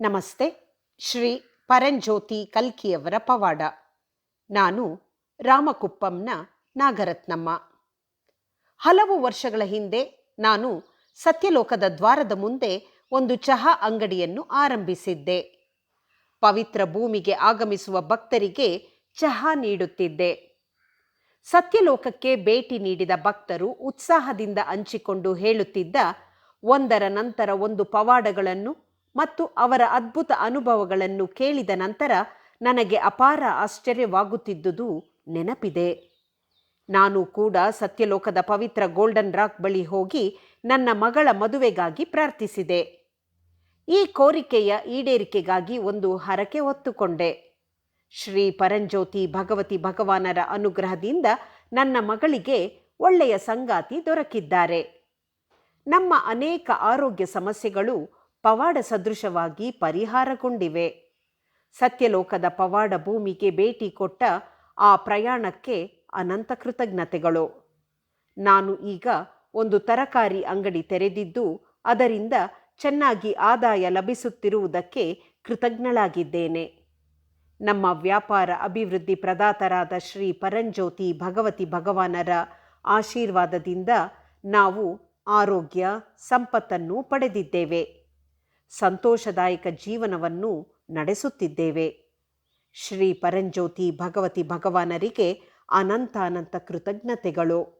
ನಮಸ್ತೆ, ಶ್ರೀ ಪರಂಜ್ಯೋತಿ ಕಲ್ಕಿಯವರ ಪವಾಡ. ನಾನು ರಾಮಕುಪ್ಪಂನ ನಾಗರತ್ನಮ್ಮ. ಹಲವು ವರ್ಷಗಳ ಹಿಂದೆ ನಾನು ಸತ್ಯಲೋಕದ ದ್ವಾರದ ಮುಂದೆ ಒಂದು ಚಹಾ ಅಂಗಡಿಯನ್ನು ಆರಂಭಿಸಿದ್ದೆ. ಪವಿತ್ರ ಭೂಮಿಗೆ ಆಗಮಿಸುವ ಭಕ್ತರಿಗೆ ಚಹಾ ನೀಡುತ್ತಿದ್ದೆ. ಸತ್ಯಲೋಕಕ್ಕೆ ಭೇಟಿ ನೀಡಿದ ಭಕ್ತರು ಉತ್ಸಾಹದಿಂದ ಹಂಚಿಕೊಂಡು ಹೇಳುತ್ತಿದ್ದ ಒಂದರ ನಂತರ ಒಂದು ಪವಾಡಗಳನ್ನು ಮತ್ತು ಅವರ ಅದ್ಭುತ ಅನುಭವಗಳನ್ನು ಕೇಳಿದ ನಂತರ ನನಗೆ ಅಪಾರ ಆಶ್ಚರ್ಯವಾಗುತ್ತಿದ್ದುದು ನೆನಪಿದೆ. ನಾನು ಕೂಡ ಸತ್ಯಲೋಕದ ಪವಿತ್ರ ಗೋಲ್ಡನ್ ರಾಕ್ ಬಳಿ ಹೋಗಿ ನನ್ನ ಮಗಳ ಮದುವೆಗಾಗಿ ಪ್ರಾರ್ಥಿಸಿದೆ. ಈ ಕೋರಿಕೆಯ ಈಡೇರಿಕೆಗಾಗಿ ಒಂದು ಹರಕೆ ಹೊತ್ತುಕೊಂಡೆ. ಶ್ರೀ ಪರಂಜ್ಯೋತಿ ಭಗವತಿ ಭಗವಾನರ ಅನುಗ್ರಹದಿಂದ ನನ್ನ ಮಗಳಿಗೆ ಒಳ್ಳೆಯ ಸಂಗಾತಿ ದೊರಕಿದ್ದಾರೆ. ನಮ್ಮ ಅನೇಕ ಆರೋಗ್ಯ ಸಮಸ್ಯೆಗಳು ಪವಾಡ ಸದೃಶವಾಗಿ ಪರಿಹಾರಗೊಂಡಿವೆ. ಸತ್ಯಲೋಕದ ಪವಾಡ ಭೂಮಿಗೆ ಭೇಟಿ ಕೊಟ್ಟ ಆ ಪ್ರಯಾಣಕ್ಕೆ ಅನಂತ ಕೃತಜ್ಞತೆಗಳು. ನಾನು ಈಗ ಒಂದು ತರಕಾರಿ ಅಂಗಡಿ ತೆರೆದಿದ್ದು, ಅದರಿಂದ ಚೆನ್ನಾಗಿ ಆದಾಯ ಲಭಿಸುತ್ತಿರುವುದಕ್ಕೆ ಕೃತಜ್ಞಳಾಗಿದ್ದೇನೆ. ನಮ್ಮ ವ್ಯಾಪಾರ ಅಭಿವೃದ್ಧಿ ಪ್ರದಾತರಾದ ಶ್ರೀ ಪರಂಜ್ಯೋತಿ ಭಗವತಿ ಭಗವಾನರ ಆಶೀರ್ವಾದದಿಂದ ನಾವು ಆರೋಗ್ಯ, ಸಂಪತ್ತನ್ನು ಪಡೆದಿದ್ದೇವೆ. ಸಂತೋಷದಾಯಕ ಜೀವನವನ್ನು ನಡೆಸುತ್ತಿದ್ದೇವೆ. ಶ್ರೀ ಪರಂಜ್ಯೋತಿ ಭಗವತಿ ಭಗವಾನರಿಗೆ ಅನಂತ ಅನಂತ ಕೃತಜ್ಞತೆಗಳು.